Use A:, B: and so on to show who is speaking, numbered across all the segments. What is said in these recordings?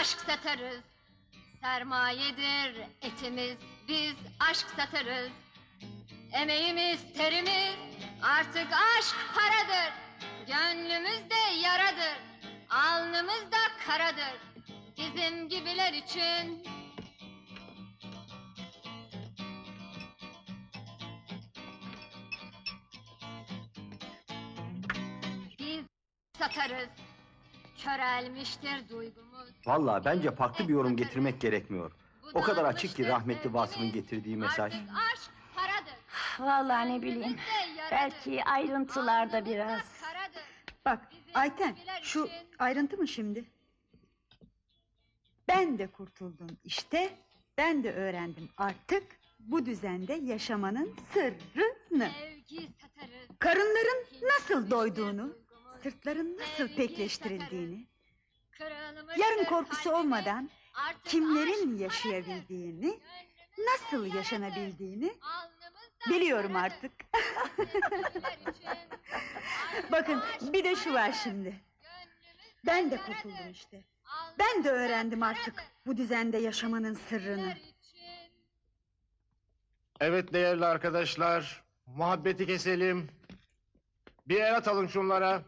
A: aşk satarız. Sermayedir etimiz, biz aşk satarız. Emeğimiz, terimiz, artık aşk paradır. Gönlümüzde yaradır, alnımızda karadır. Bizim gibiler için biz satarız. Körelmiştir duygumuz.
B: Vallahi bence farklı bir yorum getirmek gerekmiyor. O kadar açık ki rahmetli Vasıf'ın getirdiği mesaj.
A: Artık aşk paradır.
C: Vallahi ne bileyim. Belki ayrıntılarda biraz.
D: Bak Ayten şu ayrıntı mı şimdi? Ben de kurtuldum işte. Ben de öğrendim artık bu düzende yaşamanın sırrını. Karınların nasıl doyduğunu, sırtların nasıl pekleştirildiğini, yarın korkusu olmadan kimlerin yaşayabildiğini, nasıl yaşanabildiğini biliyorum artık. Bakın bir de şu var şimdi. Ben de kurtuldum işte. Ben de öğrendim artık bu düzende yaşamanın sırrını.
E: Evet değerli arkadaşlar, muhabbeti keselim. Bir el atalım şunlara.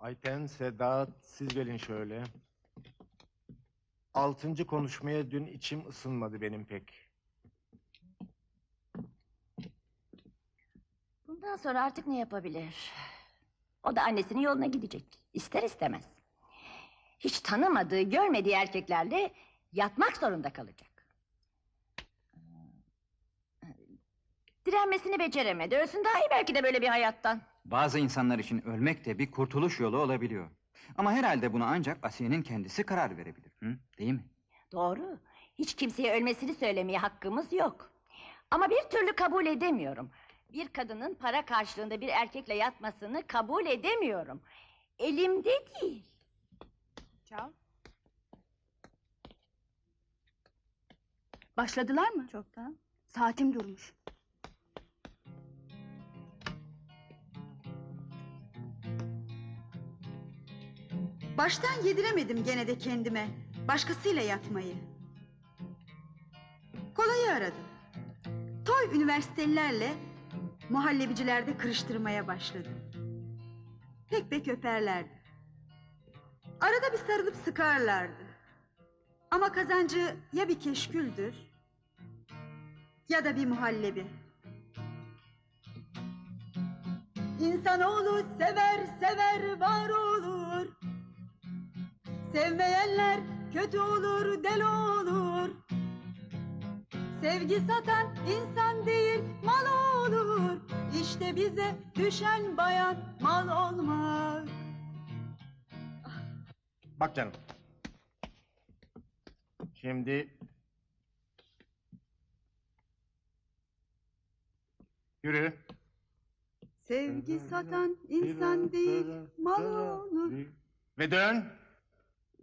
E: Ayten, Sedat, siz gelin şöyle. Altıncı konuşmaya dün içim ısınmadı benim pek.
C: Bundan sonra artık ne yapabilir? O da annesinin yoluna gidecek. İster istemez. Hiç tanımadığı, görmediği erkeklerle yatmak zorunda kalacak. Direnmesini beceremedi. Ölsün daha iyi belki de böyle bir hayattan.
F: Bazı insanlar için ölmek de bir kurtuluş yolu olabiliyor. Ama herhalde buna ancak Asiye'nin kendisi karar verebilir. Hı? Değil mi?
C: Doğru. Hiç kimseye ölmesini söylemeye hakkımız yok. Ama bir türlü kabul edemiyorum. Bir kadının para karşılığında bir erkekle yatmasını kabul edemiyorum. Elimde değil.
D: Çal.
G: Başladılar mı?
D: Çoktan.
G: Saatim durmuş.
D: Baştan yediremedim gene de kendime. Başkasıyla yatmayı. Kolayı aradım. Toy üniversitelilerle muhallebicilerde kırıştırmaya başladım. Pek pek öperlerdi. Arada bir sarılıp sıkarlardı. Ama kazancı ya bir keşküldür ya da bir muhallebi. İnsanoğlu sever sever var olur. Sevmeyenler kötü olur deli olur. Sevgi satan insan değil mal olur. İşte bize düşen bayan mal olmak.
E: Bak canım. Şimdi... Yürü.
D: Sevgi satan insan değil mal olur.
E: Ve dön.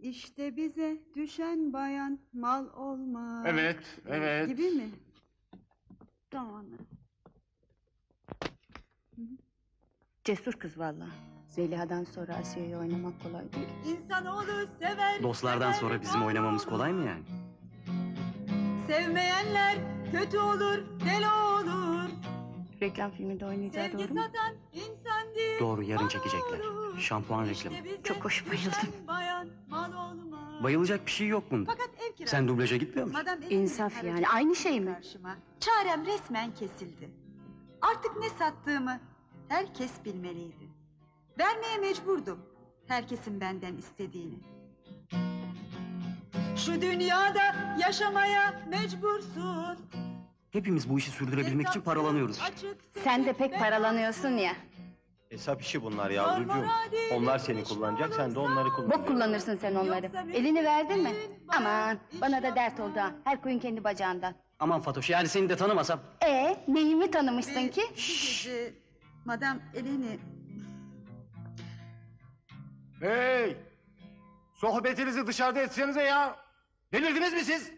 D: İşte bize düşen bayan mal olmak.
E: Evet, evet.
D: Gibi mi? Tamam anladım.
G: Cesur kız vallahi. Zeliha'dan sonra Asiye'yi oynamak kolay değil.
D: İnsanoğlu sever
B: Dostlardan
D: sever,
B: sonra bizim oynamamız
D: olur.
B: kolay mı yani?
D: Sevmeyenler kötü olur deli olur.
G: Reklam filminde oynayacağı
D: Sevgi
G: doğru mu?
D: satan insan değil
B: Doğru yarın çekecekler.
D: olur.
B: Şampuan
D: İşte
B: reklamı.
G: Çok hoş bayıldım.
D: Bayan mal olmak.
B: Bayılacak bir şey yok bunda.
D: Fakat ev kirası.
B: Sen dublaja gitmiyor musun?
D: Madam
G: İnsaf yani, aynı şey mi?
D: Karşıma. Çarem resmen kesildi. Artık ne sattığımı herkes bilmeliydi. Vermeye mecburdum. Herkesin benden istediğini. Şu dünyada yaşamaya mecbursun.
B: Hepimiz bu işi sürdürebilmek için paralanıyoruz.
D: Açık,
G: Sen de pek paralanıyorsun ya.
B: Hesap işi bunlar
D: değil,
B: Onlar seni kullanacak, sen de onları kullanacaksın.
G: Bok kullanırsın sen onları. Elini verdin mi? Aman bana da dert oldu ha. Her koyun kendi bacağından.
B: Aman Fatoş yani seni de tanımasam.
G: E neyimi tanımışsın ki?
D: Madam Eleni
E: Hey! Sohbetinizi dışarıda etsenize ya! Delirdiniz mi siz?